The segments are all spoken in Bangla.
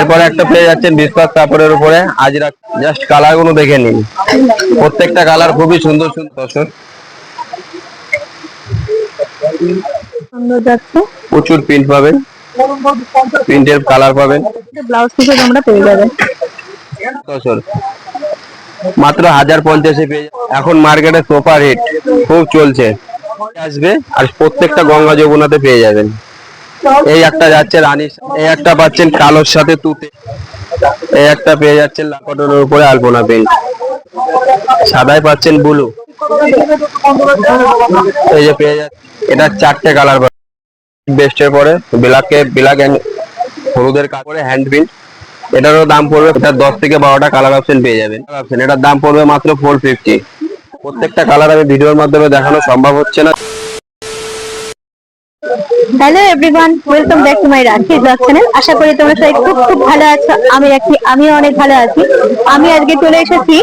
এরপরে একটা পেয়ে যাচ্ছেন বিস্কাস কাপড়ের উপরে। আজরা জাস্ট কালারগুলো দেখে নিন। প্রত্যেকটা কালার খুবই সুন্দর সুন্দর দর্শক। প্রচুর প্রিন্ট পাবেন। প্রিন্টের কালার পাবেন। ব্লাউজ পিসও তোমরা পেয়ে যাবে মাত্র হাজার পঞ্চাশে পেয়ে। এখন মার্কেটে সুপার হিট খুব চলছে। আসবে আর প্রত্যেকটা গঙ্গা যমুনাতে পেয়ে যাবেন। এই একটা যাচ্ছে রানী, এই একটা পাচ্ছেন কালোর সাথে তুতে। এই একটা পেয়ে যাচ্ছেন লাকটনের উপরে আলপনা পেন্ট সাদায় পাচ্ছেন ব্লু। এই যে পেয়ে যাচ্ছে, এটা চারটে কালার বেস্টের পরে ব্ল্যাকে ব্ল্যাক এন্ড হলুদের কাপড়ে হ্যান্ড এটারও দাম পড়বে, এটা দশ থেকে বারোটা কালার অপশন পেয়ে যাবেন। অপশন এটার দাম পড়বে মাত্র ফোর ফিফটি প্রত্যেকটা কালার আমি ভিডিওর মাধ্যমে দেখানো সম্ভব হচ্ছে না। Hello everyone welcome back to my Rakhi blog channel আশা করি তোমরা সবাই খুব খুব ভালো আছো। আমি রাখি, আমিও অনেক ভালো আছি। আমি আজকে চলে এসেছি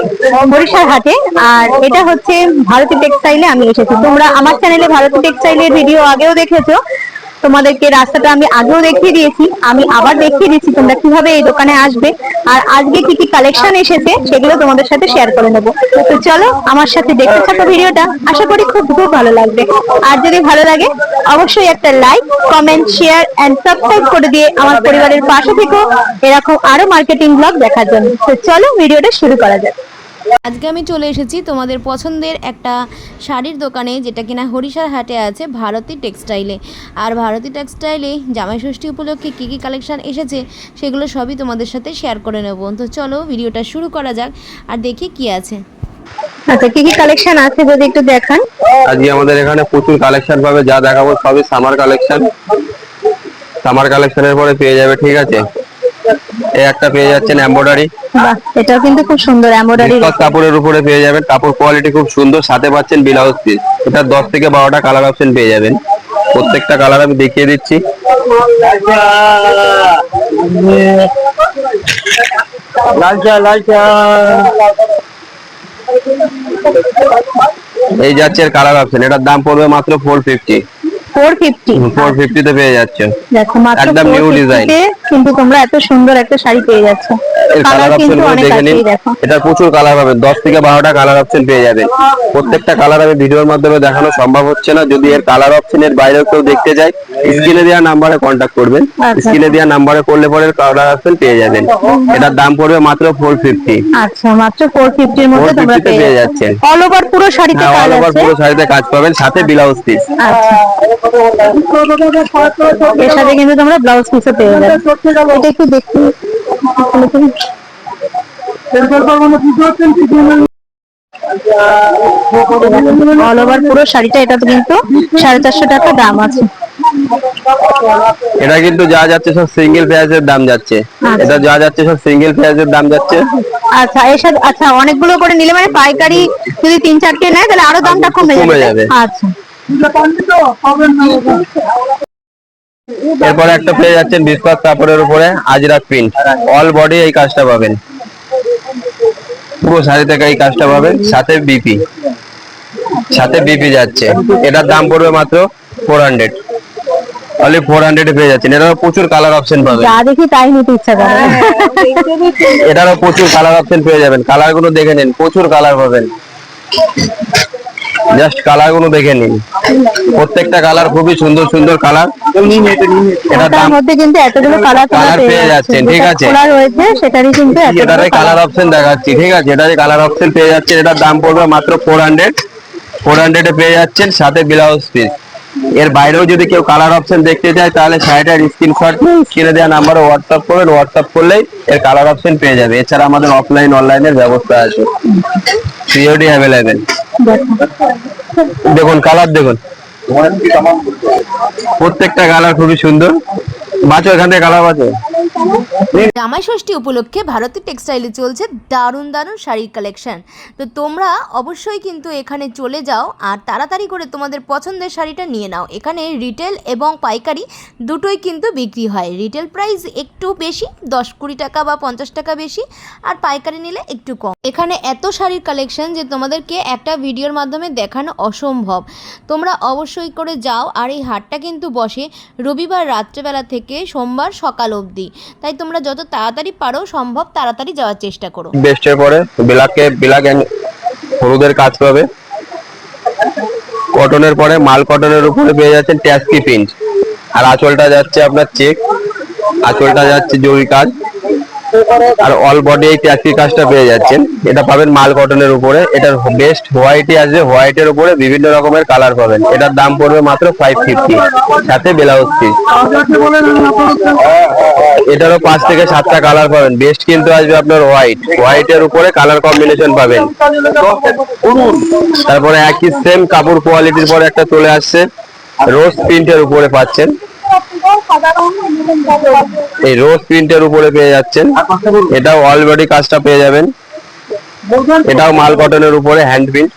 বরিশাল হাটে, আর এটা হচ্ছে ভারতী টেক্সটাইলে আমি এসেছি। তোমরা আমার চ্যানেলে ভারতী টেক্সটাইলের ভিডিও আগেও দেখেছ। তোমাদেরকে রাস্তাটা আমি আগেও দেখিয়ে দিয়েছি, আমি আবার দেখিয়ে দিচ্ছি তোমরা কীভাবে এই দোকানে আসবে। আর আজকে কি কি কালেকশন এসেছে সেগুলো তোমাদের সাথে শেয়ার করে নেব। তো চলো আমার সাথে দেখতে থাকো ভিডিওটা, আশা করি খুব খুব ভালো লাগবে। আর যদি ভালো লাগে, অবশ্যই একটা like comment share and subscribe করে দিয়ে আমার পরিবারের পাশে থেকো। এরকম আরও মার্কেটিং ব্লগ দেখার জন্য। তো চলো ভিডিওটা শুরু করা যাক। আজকে আমি চলে এসেছি তোমাদের পছন্দের একটা শাড়ির দোকানে যেটা কিনা হরিশার হাটে আছে ভারতী টেক্সটাইলে। আর ভারতী টেক্সটাইলে জামাই ষষ্ঠী উপলক্ষে কী কী কালেকশান এসেছে সেগুলো সবই তোমাদের সাথে শেয়ার করে নেব। তো চলো ভিডিওটা শুরু করা যাক আর দেখি কি আছে। আচ্ছা কি কি কালেকশন আছে যদি একটু দেখান? আজকে আমাদের এখানে প্রচুর কালেকশন পাবে যা দেখাবো সবই সামার কালেকশন। সামার কালেকশনের পরে পেয়ে যাবে ঠিক আছে? এই একটা পেয়ে যাচ্ছেন এমব্রয়ডারি এটাও কিন্তু খুব সুন্দর এমব্রয়ডারি কাপড়ের উপরে পেয়ে যাবেন কাপড় কোয়ালিটি খুব সুন্দর সাথে পাচ্ছেন ব্লাউজ পিস এটা দশ থেকে বারোটা কালার অপশন পেয়ে যাবেন। প্রত্যেকটা কালার আমি দেখিয়ে দিচ্ছি। এই যাচ্ছে কালার অপশন এটার দাম পড়বে মাত্র four fifty four fifty four ফিফটিতে পেয়ে যাচ্ছে। দেখো মাত্র একদম নিউ ডিজাইন কিন্তু তোমরা এত সুন্দর একটা শাড়ি পেয়ে যাচ্ছ। এর কালার অপশন দেখে নিন। এটা প্রচুর কালার পাবেন দশ থেকে বারোটা কালার অপশন পেয়ে যাবেন প্রত্যেকটা কালার আমি ভিডিওর মাধ্যমে দেখানো সম্ভব হচ্ছে না। যদি এর কালার অপশনের বাইরেও কেউ দেখতে যায় স্ক্রিনে দেওয়া নাম্বারে কন্ট্যাক্ট করবেন। আচ্ছা। স্ক্রিনে দেওয়া নাম্বারে করলে পরে কালার অপশন পেয়ে যাবেন। এটার দাম পড়বে মাত্র ফোর ফিফটি আচ্ছা মাত্র ফোর ফিফটির মধ্যে তোমরা পেয়ে যাচ্ছেন। অল ওভার পুরো শাড়িতে হ্যাঁ কাজ অল ওভার পুরো শাড়িতে কাজ পাবেন সাথে ব্লাউজ পিস আচ্ছা। এর সাথে কিন্তু তোমরা ব্লাউজ পিসও পেয়ে যাবে। এটা একটু দেখি অল ওভার পুরো শাড়িটা এটা তো কিন্তু সাড়ে চারশো টাকা দাম আছে। এটা কিন্তু যা যাচ্ছে সব সিঙ্গেল পেঁয়াজের দাম যাচ্ছে। এটা যা যাচ্ছে সব সিঙ্গেল পেঁয়াজের দাম যাচ্ছে। আচ্ছা এর সাথে আচ্ছা অনেকগুলো করে নিলে মানে পাইকারি যদি তিন চারটে নেয় তাহলে আরও দামটা কমে কমে যাবে। আচ্ছা। এরপরে একটা পেয়ে যাচ্ছেন বিস্কাস কাপড়ের উপরে আজরাক প্রিন্ট অল বডি এই কাজটা পাবেন। পুরো শাড়ি থেকে এই কাজটা পাবেন। সাথে বিপি সাথে বিপি যাচ্ছে। এটার দাম পড়বে মাত্র four hundred only four hundred পেয়ে যাচ্ছেন এটারও প্রচুর কালার অপশন পাবেন। যা দেখি তাই নিতে ইচ্ছা করে। এটারও প্রচুর কালার অপশন পেয়ে যাবেন। কালারগুলো দেখে নিন প্রচুর কালার পাবেন। জাস্ট কালারগুলো দেখে নিন। প্রত্যেকটা কালার খুবই সুন্দর সুন্দর কালার তার দাম মধ্যে কিন্তু এতগুলো কালার Colour পেয়ে যাচ্ছেন। ঠিক আছে। খোলা রয়েছে সেটারই কিন্তু এতগুলো এটারে কালার কালার অপশন দেখাচ্ছি ঠিক আছে। এটারে কালার অপশন পেয়ে যাচ্ছেন। এটার দাম পড়বে মাত্র ফোর হান্ড্রেড ফোর হান্ড্রেডে পেয়ে যাচ্ছেন সাথে ব্লাউজ পিস এর বাইরেও যদি কেউ কালার অপশন দেখতে চায়, তাহলে শাড়িটার স্ক্রিনশট স্ক্রিনে দেওয়া নাম্বারে হোয়াটসঅ্যাপ করবেন। হোয়াটসঅ্যাপ করলেই এর কালার অপশন পেয়ে যাবে। এছাড়া আমাদের অফলাইন অনলাইনের ব্যবস্থা আছে। সিওডি অ্যাভেলেবেল দেখুন কালার দেখুন। প্রত্যেকটা কালার খুবই সুন্দর। বাঁচো এখান থেকে কালার বাঁচো। জামাই ষষ্ঠী উপলক্ষে ভারতের টেক্সটাইলে চলছে দারুণ দারুণ শাড়ির কালেকশন তো তোমরা অবশ্যই কিন্তু এখানে চলে যাও আর তাড়াতাড়ি করে তোমাদের পছন্দের শাড়িটা নিয়ে নাও। এখানে রিটেল এবং পাইকারি দুটোই কিন্তু বিক্রি হয়। রিটেল প্রাইস একটু বেশি, দশ কুড়ি টাকা বা পঞ্চাশ টাকা বেশি আর পাইকারি নিলে একটু কম। এখানে এত শাড়ির কালেকশন যে তোমাদেরকে একটা ভিডিওর মাধ্যমে দেখানো অসম্ভব। তোমরা অবশ্যই করে যাও আর এই হাটটা কিন্তু বসে রবিবার রাত্রেবেলা থেকে সোমবার সকাল অবধি। তাই তোমরা যত তাড়াতাড়ি পারো সম্ভব তাড়াতাড়ি যাওয়ার চেষ্টা করো। বেস্টের পরে। বিলাকে বিলাকে হলুদের কাজ পাবে। কটনের পরে মাল কটনের উপরে পেয়ে যাচ্ছেন ট্যাস্কি প্রিন্ট আর আঁচলটা যাচ্ছে আপনার চেক আঁচলটা যাচ্ছে জরি কাজ। আর অল বডি এই ট্যাস্কি কাজটা পেয়ে যাচ্ছেন। এটা পাবেন মাল কটনের উপরে। এটার বেস্ট হোয়াইটই আসবে। হোয়াইটের উপরে বিভিন্ন রকমের কালার পাবেন। এটার দাম পড়বে মাত্র ফাইভ ফিফটি সাথে ব্লাউজ পিস এটারও পাঁচ থেকে সাতটা কালার পাবেন। বেস্ট কিন্তু আসবে আপনার হোয়াইট হোয়াইটের উপরে কালার কম্বিনেশন পাবেন। তারপরে একই সেম কাপড় কোয়ালিটির পরে একটা চলে আসছে। রোজ প্রিন্টের উপরে পাচ্ছেন। এই রোজ প্রিন্টের উপরে পেয়ে যাচ্ছেন। এটাও অল বডি কাজটা পেয়ে যাবেন। এটাও মাল কটনের উপরে হ্যান্ড প্রিন্ট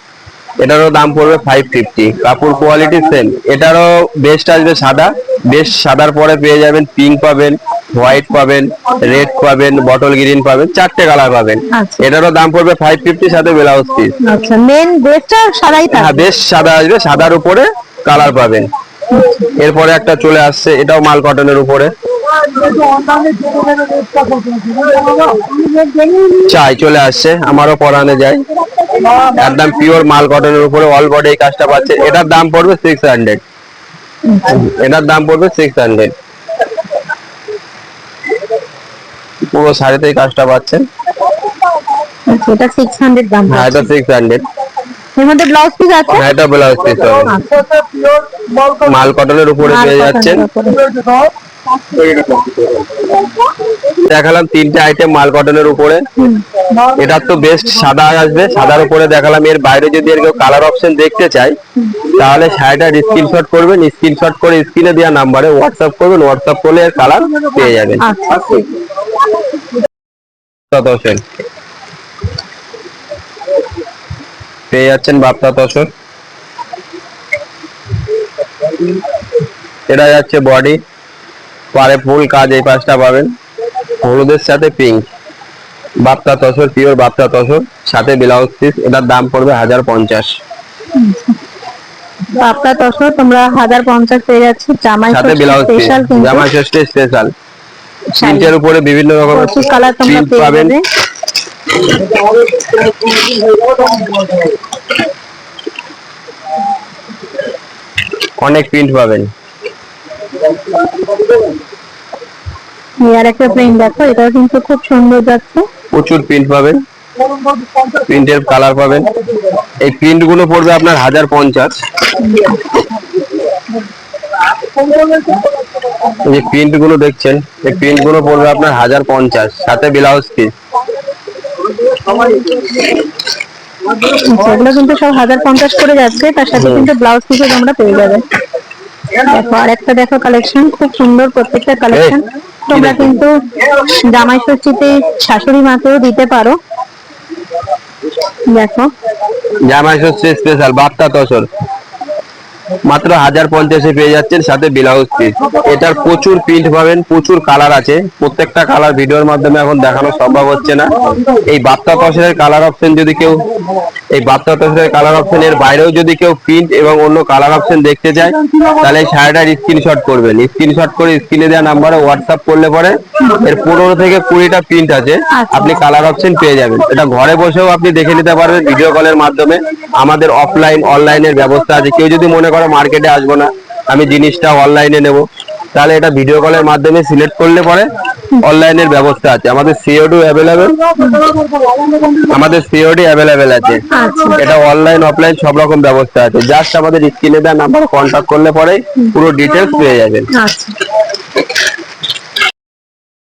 এটারও দাম পড়বে ফাইভ ফিফটি কাপড় কোয়ালিটি সেম এটারও বেস্ট আসবে সাদা বেস্ট সাদার পরে পেয়ে যাবেন পিঙ্ক পাবেন হোয়াইট পাবেন রেড পাবেন বটল গ্রিন পাবেন চারটে কালার পাবেন। আচ্ছা। এটারও দাম পড়বে ফাইভ ফিফটি সাথে ব্লাউজ পিস আচ্ছা মেন সাদাই হ্যাঁ বেশ সাদা আসবে সাদার উপরে কালার পাবেন। এরপরে একটা চলে আসছে এটাও মাল কটনের উপরে। চাই চলে আসছে আমারও পরানে যায় একদম পিওর মাল কটনের উপরে অল বডি এই কাজটা পাচ্ছে। এটার দাম পড়বে সিক্স হান্ড্রেড এটার দাম পড়বে সিক্স হান্ড্রেড পুরো শাড়িতে এই কাজটা পাচ্ছেন। আচ্ছা, এটা সিক্স হান্ড্রেড দাম হ্যাঁ এটা সিক্স হান্ড্রেড এর মধ্যে ব্লাউজ পিস আছে? হ্যাঁ এটা ব্লাউজ পিস হবে মাল কটনের উপরে পেয়ে যাচ্ছেন। দেখালাম তিনটে আইটেম মাল কটনের উপরে। এটার তো বেস্ট সাদা আসবে সাদার উপরে দেখালাম। এর বাইরে যদি এর কেউ কালার অপশন দেখতে চাই তাহলে শাড়িটার স্ক্রিনশট করবেন স্ক্রিনশট করে স্ক্রিনে দেওয়া নাম্বারে হোয়াটসঅ্যাপ করবেন হোয়াটসঅ্যাপ করলে এর কালার পেয়ে যাবেন আচ্ছা তসর পেয়ে যাচ্ছেন বাপ্তা তসর। এটা যাচ্ছে বডি পারে ফুল কাজ এই পাঁচটা পাবেন। হলুদের সাথে পিঙ্ক বাপ্তা তসর পিওর বাপ্তা তসর। সাথে ব্লাউজ পিস এটার দাম পড়বে হাজার পঞ্চাশ। আপনার তসর তোমরা হাজার পঞ্চাশ পেয়ে যাচ্ছে। জামাই সাথে ব্লাউজ পিস জামাই ষষ্ঠী স্পেশাল। প্রিন্টের উপরে বিভিন্ন রকমের কালার তোমরা প্রিন্ট পাবেন। অনেক প্রিন্ট পাবেন। এই আর একটা প্রিন্ট দেখো এটাও কিন্তু খুব সুন্দর যাচ্ছে। প্রচুর প্রিন্ট পাবেন। প্রিন্টের কালার পাবেন। এই প্রিন্টগুলো পড়বে আপনার হাজার পঞ্চাশ। এই যে প্রিন্টগুলো দেখছেন এই প্রিন্টগুলো পড়বে আপনার হাজার পঞ্চাশ সাথে ব্লাউজ পিস এগুলো কিন্তু সব হাজার পঞ্চাশ করে যাচ্ছে তার সাথে কিন্তু ব্লাউজ পিসও তোমরা পেয়ে যাবে। দেখো আর একটা দেখো কালেকশন খুব সুন্দর প্রত্যেকটা কালেকশন তোমরা কিন্তু জামাই ষষ্ঠীতে শাশুড়ি মাকেও দিতে পারো। দেখো। জামাই ষষ্ঠী স্পেশাল বাপ্তা তসর মাত্র হাজার পঞ্চাশে পেয়ে যাচ্ছেন, সাথে ব্লাউজ পিস এটার প্রচুর প্রিন্ট পাবেন, প্রচুর কালার আছে। প্রত্যেকটা কালার ভিডিওর মাধ্যমে এখন দেখানো সম্ভব হচ্ছে না। এই বাপ্তা তসরের কালার অপশন যদি কেউ এই তসরের কালার অপশন এর বাইরেও যদি কেউ প্রিন্ট এবং অন্য কালার অপশন দেখতে চায় তাহলে শাড়িটার স্ক্রিনশট করবেন। স্ক্রিনশট করে স্ক্রিনে দেওয়া নাম্বারে হোয়াটসঅ্যাপ করলে পরে এর পনেরো থেকে কুড়িটা প্রিন্ট আছে আপনি কালার অপশন পেয়ে যাবেন। এটা ঘরে বসেও আপনি দেখে নিতে পারবেন ভিডিও কলের মাধ্যমে। আমাদের অফলাইন অনলাইনের ব্যবস্থা আছে। কেউ যদি মনে করো মার্কেটে আসব না আমি জিনিসটা অনলাইনে নেব। তাহলে এটা ভিডিও কলের মাধ্যমে সিলেক্ট করলে পরে অনলাইনের ব্যবস্থা আছে। আমাদের সিওডি অ্যাভেলেবেল আমাদের সিওডি অ্যাভেলেবেল আছে। এটা অনলাইন অফলাইন সব রকম ব্যবস্থা আছে। জাস্ট আমাদের স্ক্রিনে দেওয়া নাম্বার কন্ট্যাক্ট করলে পরে পুরো ডিটেলস পেয়ে যাবেন।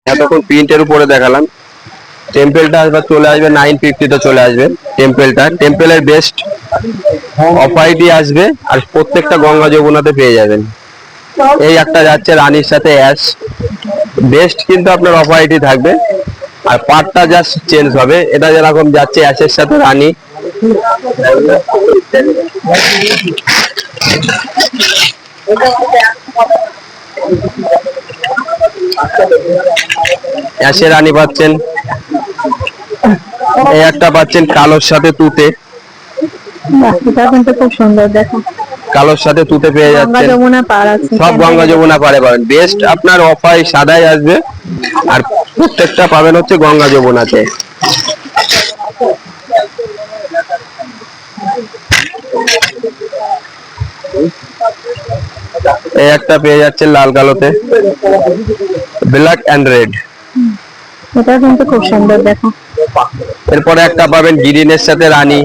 এতক্ষণ প্রিন্টের উপরে দেখালাম। টেম্পেলটা এবার চলে আসবে নাইন ফিফটিতে চলে আসবে টেম্পেলটা টেম্পেলের বেস্ট অফাইটি আসবে আর প্রত্যেকটা গঙ্গা যমুনাতে পেয়ে যাবেন। এই একটা যাচ্ছে রানীর সাথে অ্যাশ বেস্ট কিন্তু আপনার অফাইটি থাকবে। আর পার্টটা জাস্ট চেঞ্জ হবে। এটা যেরকম যাচ্ছে অ্যাশের সাথে রানী। অ্যাশে রানী পাচ্ছেন। এই একটা পাচ্ছেন কালোর সাথে তুতে। এটাও কিন্তু খুব সুন্দর, দেখো। কালোর সাথে তুতে পেয়ে যাচ্ছেন। সব গঙ্গা যমুনা পারে পাবেন। বেস্ট আপনার অফার সাদাই আসবে। আর প্রত্যেকটা পাবেন হচ্ছে গঙ্গা যমুনাতে। এই একটা পেয়ে যাচ্ছেন লাল কালোতে। ব্ল্যাক অ্যান্ড রেড এটা কিন্তু খুব সুন্দর দেখো। এরপরে একটা পাবেন গ্রিনের সাথে রানী।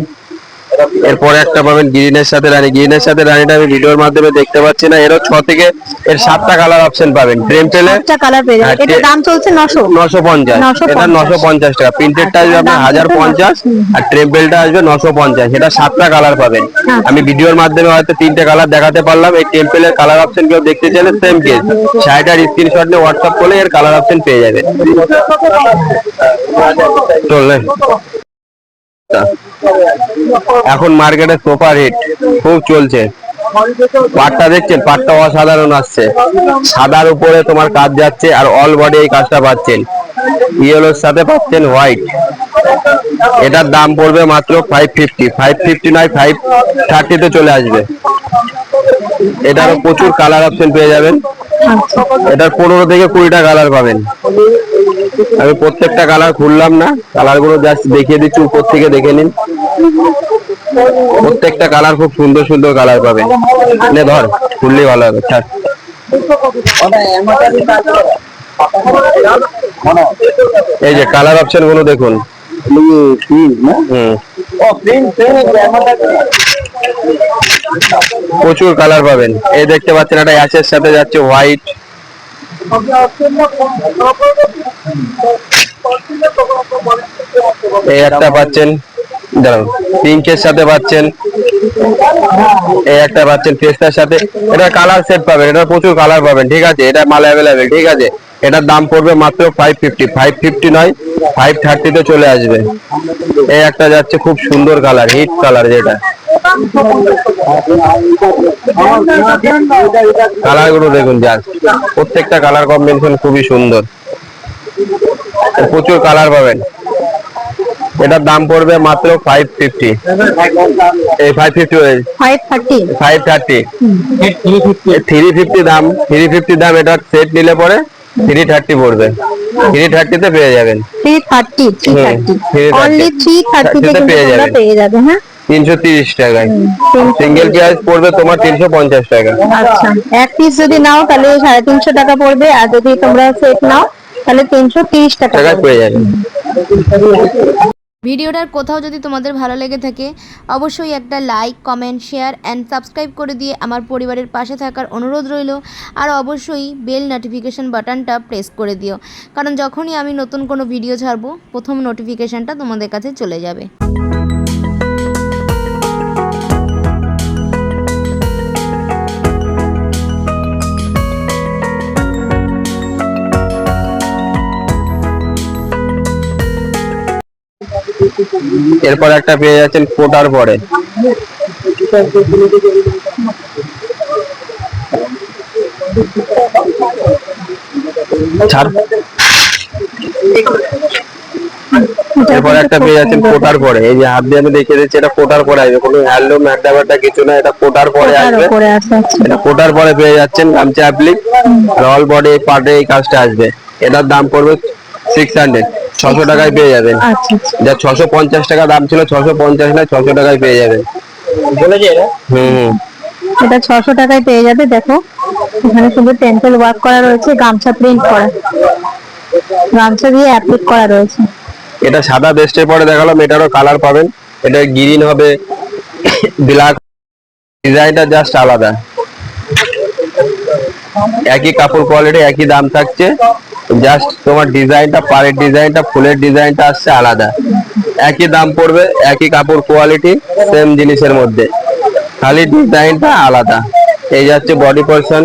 এরপরে একটা পাবেন গ্রিনের সাথে রানী। গ্রিনের সাথে রানীটা আমি ভিডিওর মাধ্যমে দেখতে পাচ্ছি না। এরও ছ থেকে এর সাতটা কালার অপশন পাবেন। টেম্পেলে একটা কালার পেয়ে যাবে হ্যাঁ, এটা দাম চলছে নশো। নশো পঞ্চাশ। 950 এটা নশো পঞ্চাশ টাকা। প্রিন্টেডটা আসবে আপনার দাম হাজার কিন্তু পঞ্চাশ। আর ট্রেম্পেলটা আসবে নশো পঞ্চাশ। এটা সাতটা কালার পাবেন। আচ্ছা। আমি ভিডিওর মাধ্যমে হয়তো তিনটে কালার দেখাতে পারলাম। এই টেম্পেলের কালার অপশন কেউ দেখতে চাইলে সেম কেস শাড়িটার স্ক্রিনশট নিয়ে হোয়াটসঅ্যাপ করলে এর কালার অপশন পেয়ে যাবে। চললেন এখন মার্কেটে সুপার হিট খুব চলছে। পাটটা দেখছেন? পাটটা অসাধারণ আসছে। সাদার উপরে তোমার কাজ যাচ্ছে আর অল বডি এই কাজটা পাচ্ছেন। ইয়েলোর সাথে পাচ্ছেন হোয়াইট এটার দাম পড়বে মাত্র ফাইভ ফিফটি ফাইভ ফিফটি নয় ফাইভ থার্টিতে চলে আসবে। এটারও প্রচুর কালার অপশন পেয়ে যাবেন। এটার পনেরো থেকে কুড়িটা কালার পাবেন। আমি প্রত্যেকটা কালার খুললাম না কালারগুলো জাস্ট দেখিয়ে দিচ্ছি উপর থেকে দেখে নিন। প্রত্যেকটা কালার খুব সুন্দর সুন্দর কালার পাবেন। নে ধর খুললেই ভালো হবে ছাড়। এই যে কালার অপশনগুলো দেখুন। হুম। প্রচুর কালার পাবেন। এই দেখতে পাচ্ছেন একটা অ্যাশের সাথে যাচ্ছে হোয়াইট এই একটা পাচ্ছেন, দাঁড়ান পিঙ্কের সাথে পাচ্ছেন। এই একটা পাচ্ছেন ফেস্টার সাথে। এটা কালার সেট পাবেন, এটা প্রচুর কালার পাবেন, ঠিক আছে? এটা মাল অ্যাভেলেবেল ঠিক আছে? এটার দাম পড়বে মাত্র ফাইভ ফিফটি ফাইভ ফিফটি নয় ফাইভ থার্টিতে চলে আসবে। এই একটা যাচ্ছে খুব সুন্দর কালার হিট কালার যেটা। কালারগুলো দেখুন জাস্ট প্রত্যেকটা কালার কম্বিনেশন খুবই সুন্দর। প্রচুর কালার পাবেন। এটার দাম পড়বে মাত্র ফাইভ ফিফটি এই five fifty five thirty five thirty three fifty দাম থ্রি ফিফটি দাম এটা সেট নিলে পরে থ্রি থার্টি পড়বে। থ্রি থার্টিতে পেয়ে যাবেন। Three thirty three thirty only three থার্টিতে পেয়ে তোমরা যাবে। পেয়ে যাবে হ্যাঁ? তিনশো তিরিশ টাকায়। সিঙ্গেল পেঁয়াজ পড়বে তোমার তিনশো পঞ্চাশ টাকা। আচ্ছা এক পিস যদি নাও তাহলে সাড়ে তিনশো টাকা পড়বে আর যদি তোমরা সেট নাও তাহলে তিনশো তিরিশ টাকা পেয়ে যাবেন। ভিডিওটার কোথাও যদি তোমাদের ভালো লেগে থাকে, অবশ্যই একটা like comment share and subscribe করে দিয়ে আমার পরিবারের পাশে থাকার অনুরোধ রইল। আর অবশ্যই বেল নোটিফিকেশান বাটনটা প্রেস করে দিও। কারণ যখনই আমি নতুন কোনো ভিডিও ছাড়বো, প্রথম নোটিফিকেশানটা তোমাদের কাছে চলে যাবে। এরপর একটা পেয়ে যাচ্ছেন ফোটার পরে। এরপর একটা পেয়ে যাচ্ছেন ফোটার পরে। এই যে হাত দিয়ে আমি দেখিয়ে দিচ্ছি এটা ফোটার পরে আসবে। কোনো হ্যান্ডলুম একটা ব্যাটা কিছু না এটা ফোটার পরে আসবে। আচ্ছা। এটা ফোটার পরে পেয়ে যাচ্ছেন গামছা অ্যাপ্লিক আর অল বডি পার্টে এই কাজটা আসবে। এটার দাম পড়বে সিক্স হান্ড্রেড ছশো টাকায় পেয়ে যাবেন। আচ্ছা আচ্ছা। যা ছশো পঞ্চাশ টাকা দাম ছিল ছশো পঞ্চাশ না ছশো টাকায় পেয়ে যাবেন। হুম হুম। এটা ছশো টাকায় পেয়ে যাবে দেখো। এখানে শুধু টেম্পল ওয়ার্ক করা রয়েছে গামছা প্রিন্ট করা। গামছা দিয়ে অ্যাপ্লিক করা রয়েছে। এটা সাদা বেস্টের পরে দেখালাম এটারও কালার পাবেন। এটা গ্রিন হবে ব্ল্যাক ডিজাইনটা জাস্ট আলাদা। একই কাপড় কোয়ালিটি একই দাম থাকছে। জাস্ট তোমার ডিজাইনটা পাড়ের ডিজাইনটা ফুলের ডিজাইনটা আসছে আলাদা। একই দাম পড়বে, একই কাপড় কোয়ালিটি সেম জিনিসের মধ্যে। খালি ডিজাইনটা আলাদা। এই যাচ্ছে বডি পোর্শন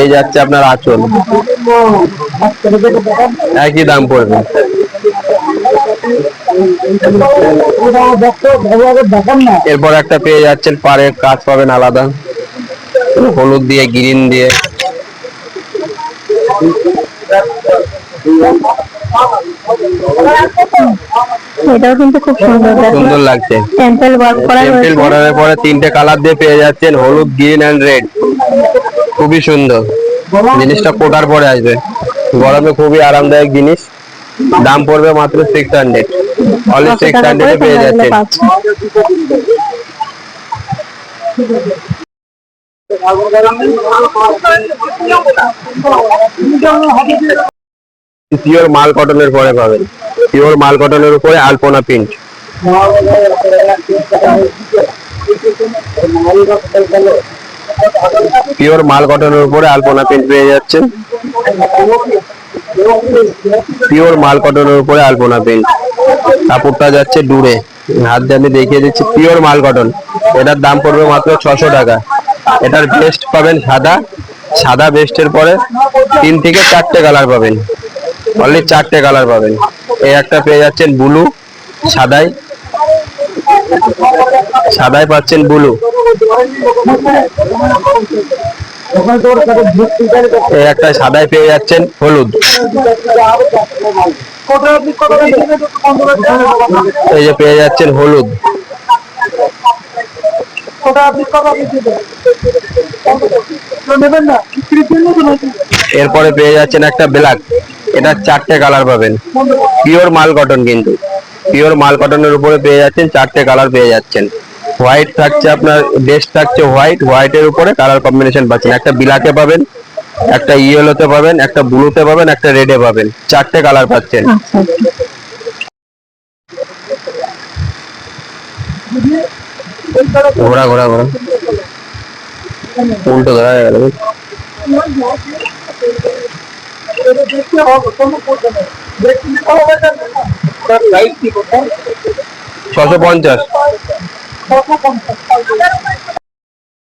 এই যাচ্ছে আপনার আঁচল। একই দাম পড়বে। এরপর একটা পেয়ে যাচ্ছেন, পাড়ের কাজ পাবেন আলাদা। হলুদ দিয়ে গ্রিন দিয়ে। এটাও কিন্তু খুব সুন্দর সুন্দর লাগছে। টেম্পল ওয়ার্ক করা টেম্পল বর্ডারের পরে তিনটে কালার দিয়ে পেয়ে যাচ্ছেন হলুদ গ্রিন অ্যান্ড রেড খুবই সুন্দর। জিনিসটা কোটার পরে আসবে। গরমে খুবই আরামদায়ক জিনিস। দাম পড়বে মাত্র সিক্স হান্ড্রেড অনলি সিক্স হান্ড্রেডে পেয়ে যাচ্ছেন? পিওর মাল কটনের পরে পাবেন। পিওর মাল কটনের উপরে আলপনা প্রিন্ট পিওর মাল কটনের উপরে আলপনা প্রিন্ট পেয়ে যাচ্ছেন। পিওর মাল কটনের উপরে আলপনা প্রিন্ট কাপড়টা যাচ্ছে দূরে। হাত দিয়ে আমি দেখিয়ে দিচ্ছি। পিওর মাল কটন এটার দাম পড়বে মাত্র ছশো টাকা। এটার বেস্ট পাবেন সাদা। সাদা বেস্টের পরে তিন থেকে চারটে কালার পাবেন। অনলি চারটে কালার পাবেন। এই একটা পেয়ে যাচ্ছেন ব্লু সাদাই। সাদাই পাচ্ছেন ব্লু এই একটা সাদাই পেয়ে যাচ্ছেন হলুদ। এই যে পেয়ে যাচ্ছেন হলুদ। এরপরে পেয়ে যাচ্ছেন একটা ব্ল্যাক। এটা চারটে কালার পাবেন। পিওর মাল কটন কিন্তু। পিওর মাল কটনের উপরে পেয়ে যাচ্ছেন, চারটে কালার পেয়ে যাচ্ছেন। হোয়াইট থাকছে আপনার বেস্ট থাকছে হোয়াইট। হোয়াইটের উপরে কালার কম্বিনেশন পাচ্ছেন। একটা বিলাকে পাবেন, একটা ইয়েলোতে পাবেন, একটা ব্লুতে পাবেন, একটা রেডে পাবেন। চারটে কালার পাচ্ছেন। ঘোরা ঘোরা ঘোরা। উল্টো ধরা গেল। ছশো পঞ্চাশ।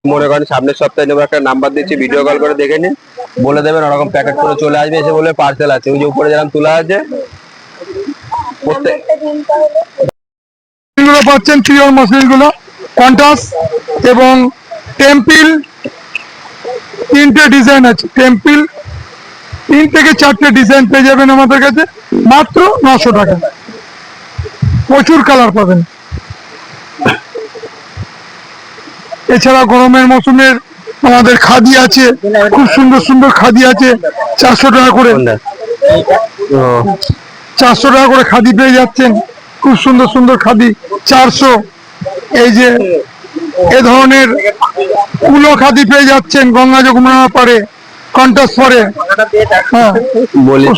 মনে করেন সামনের সপ্তাহে নেব, একটা নাম্বার দিচ্ছি ভিডিও কল করে দেখে নিন। বলে দেবেন ওরকম প্যাকেট করে চলে আসবে, এসে বলে পার্সেল আছে। ওই যে উপরে যেরকম তোলা আছে পাচ্ছেন পিওর মশলিনগুলো কন্টাস এবং টেম্পিল, তিনটে ডিজাইন আছে, টেম্পিল, তিন থেকে চারটে ডিজাইন পেয়ে যাবেন আমাদের কাছে, মাত্র নশো টাকা। প্রচুর কালার পাবেন। এছাড়া গরমের মৌসুমের আমাদের খাদি আছে, খুব সুন্দর সুন্দর খাদি আছে, চারশো টাকা করে। চারশো টাকা করে খাদি পেয়ে যাচ্ছেন, খুব সুন্দর সুন্দর খাদি, চারশো। এই যে এ ধরনের কুলো খাদি পেয়ে যাচ্ছেন গঙ্গা যমুনা পারে কন্টাস পরে হ্যাঁ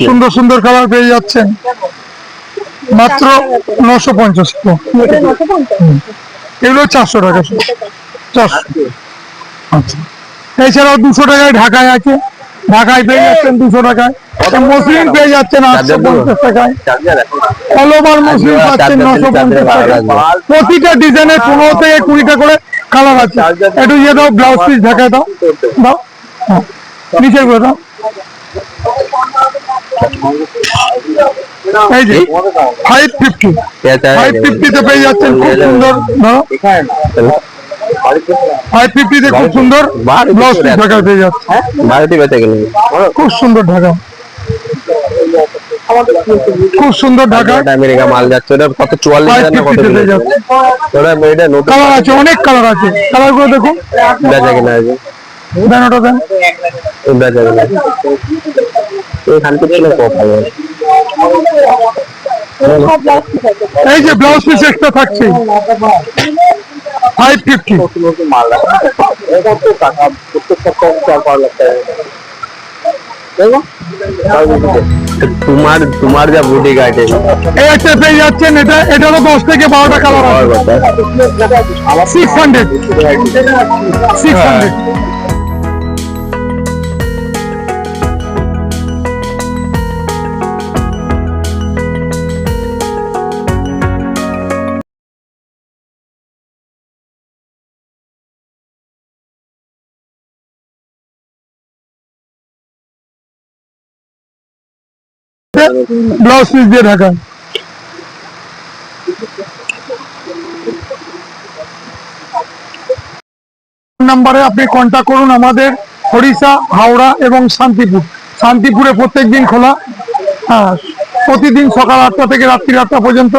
সুন্দর সুন্দর খাবার পেয়ে যাচ্ছেন। মাত্র নশো পঞ্চাশ এগুলো চারশো টাকা। চারশো। আচ্ছা। এছাড়াও দুশো টাকায় ঢাকায় আছে। ঢাকায় পেয়ে যাচ্ছেন দুশো টাকায়। মসলিন পেয়ে যাচ্ছেন আটশো পঞ্চাশ টাকায়। অল ওভার মসলিন পাচ্ছেন নশো পঞ্চাশ। প্রতিটা ডিজাইনের পনেরো থেকে কুড়িটা করে কালার আছে। একটু ইয়ে দাও ব্লাউজ পিস ঢাকায় দাও। দাও। হ্যাঁ। নিচে করে দাও। এই যে ফাইভ ফিফটি ফাইভ ফিফটিতে পেয়ে যাচ্ছেন খুব সুন্দর। ধরো ফাইভ ফিফটিতে খুব সুন্দর ব্লাউজ পিস পিস পেয়ে যাচ্ছে। ভারতী বেঁচে গেল। খুব সুন্দর ঢাকা। খুব সুন্দর ঢাকা। আমেরিকা মাল যাচ্ছে। ওটা কত চুয়াল্লিশ ওটা এটা নতুন কালার আছে অনেক কালার আছে। কালারগুলো দেখুন। বেচা কিনা আছে দেন। ওটা দেন বেচা কিনা এখান থেকে কম ভালো। এই যে ব্লাউজ পিস একটা থাকছে। ফাইভ ফিফটি মাল এটা তো টাকা প্রত্যেক সপ্তাহে চার পাঁচ লাখ তোমার তোমার যা বুটি কাটে একটা পেয়ে যাচ্ছেন এটা এটারও দশ থেকে বারোটা colour six hundred six hundred blouse piece দিয়ে ঢাকা। নাম্বারে আপনি কন্ট্যাক্ট করুন আমাদের হরিষা হাওড়া এবং শান্তিপুর। শান্তিপুরে প্রত্যেকদিন খোলা। হ্যাঁ প্রতিদিন সকাল আটটা থেকে রাত্রি আটটা পর্যন্ত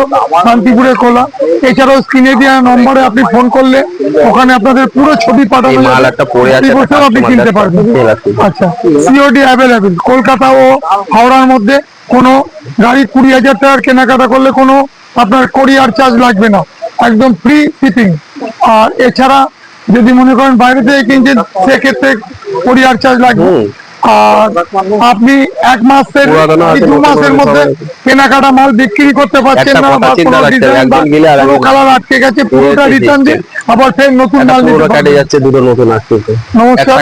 শান্তিপুরে খোলা। এছাড়াও স্ক্রিনে দেওয়া নম্বরে আপনি ফোন করলে ওখানে আপনাদের পুরো ছবি পাঠানো আপনি কিনতে। পারবেন। আচ্ছা সিওডি অ্যাভেলেবেল কলকাতা ও হাওড়ার মধ্যে। কোনো গাড়ি কুড়ি হাজার টাকার কেনাকাটা করলে কোনো আপনার কোরিয়ার চার্জ লাগবে না। একদম ফ্রি শিপিং আর এছাড়া যদি মনে করেন বাইরে থেকে কিনছেন সেক্ষেত্রে কোরিয়ার চার্জ লাগবে। আর আপনি এক মাসের দু মাসের মধ্যে কেনাকাটা মাল বিক্রি করতে পারছেন না বা কোনো কালার আটকে গেছে পুরোটা রিটার্ন দিয়ে আবার ফের নতুন মাল নিতে। যাচ্ছে দুটো নতুন আসছে। নমস্কার